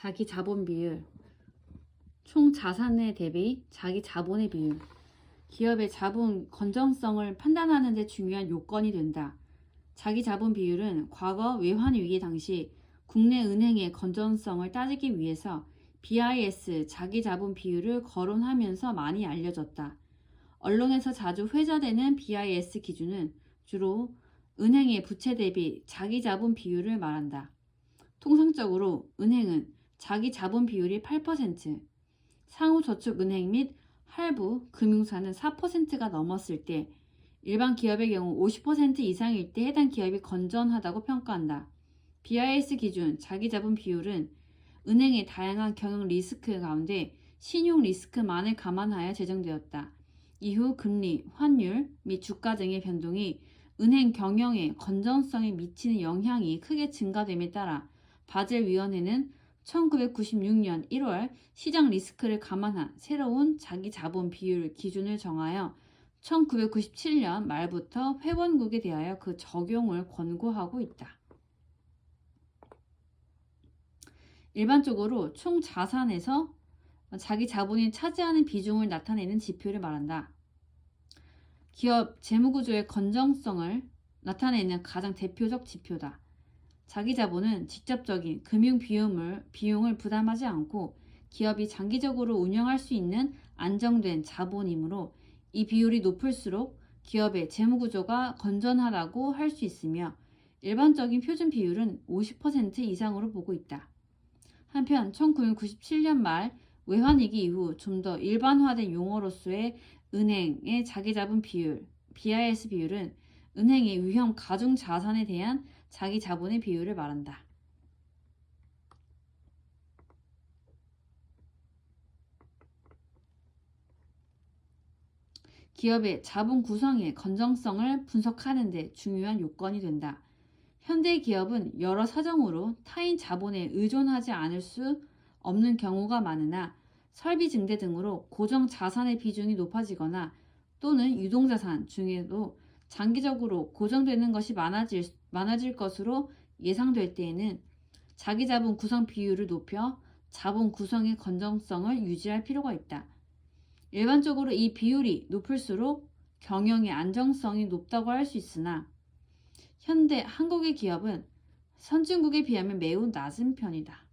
자기 자본 비율, 총 자산에 대비 자기 자본의 비율, 기업의 자본 건전성을 판단하는 데 중요한 요건이 된다. 자기 자본 비율은 과거 외환 위기 당시 국내 은행의 건전성을 따지기 위해서 BIS 자기 자본 비율을 거론하면서 많이 알려졌다. 언론에서 자주 회자되는 BIS 기준은 주로 은행의 부채 대비 자기 자본 비율을 말한다. 통상적으로 은행은 자기 자본 비율이 8%, 상호저축은행 및 할부, 금융사는 4%가 넘었을 때 일반 기업의 경우 50% 이상일 때 해당 기업이 건전하다고 평가한다. BIS 기준 자기 자본 비율은 은행의 다양한 경영 리스크 가운데 신용 리스크만을 감안하여 제정되었다. 이후 금리, 환율 및 주가 등의 변동이 은행 경영의 건전성에 미치는 영향이 크게 증가됨에 따라 바젤 위원회는 1996년 1월 시장 리스크를 감안한 새로운 자기 자본 비율 기준을 정하여 1997년 말부터 회원국에 대하여 그 적용을 권고하고 있다. 일반적으로 총 자산에서 자기 자본이 차지하는 비중을 나타내는 지표를 말한다. 기업 재무구조의 건정성을 나타내는 가장 대표적 지표다. 자기 자본은 직접적인 금융 비용을, 비용을 부담하지 않고 기업이 장기적으로 운영할 수 있는 안정된 자본이므로 이 비율이 높을수록 기업의 재무구조가 건전하다고 할 수 있으며 일반적인 표준 비율은 50% 이상으로 보고 있다. 한편 1997년 말 외환위기 이후 좀 더 일반화된 용어로서의 은행의 자기자본 비율, BIS 비율은 은행의 위험 가중 자산에 대한 자기 자본의 비율을 말한다. 기업의 자본 구성의 건정성을 분석하는 데 중요한 요건이 된다. 현대 기업은 여러 사정으로 타인 자본에 의존하지 않을 수 없는 경우가 많으나 설비 증대 등으로 고정 자산의 비중이 높아지거나 또는 유동 자산 중에도 장기적으로 고정되는 것이 많아질, 많아질 것으로 예상될 때에는 자기 자본 구성 비율을 높여 자본 구성의 건정성을 유지할 필요가 있다. 일반적으로 이 비율이 높을수록 경영의 안정성이 높다고 할 수 있으나 현대 한국의 기업은 선진국에 비하면 매우 낮은 편이다.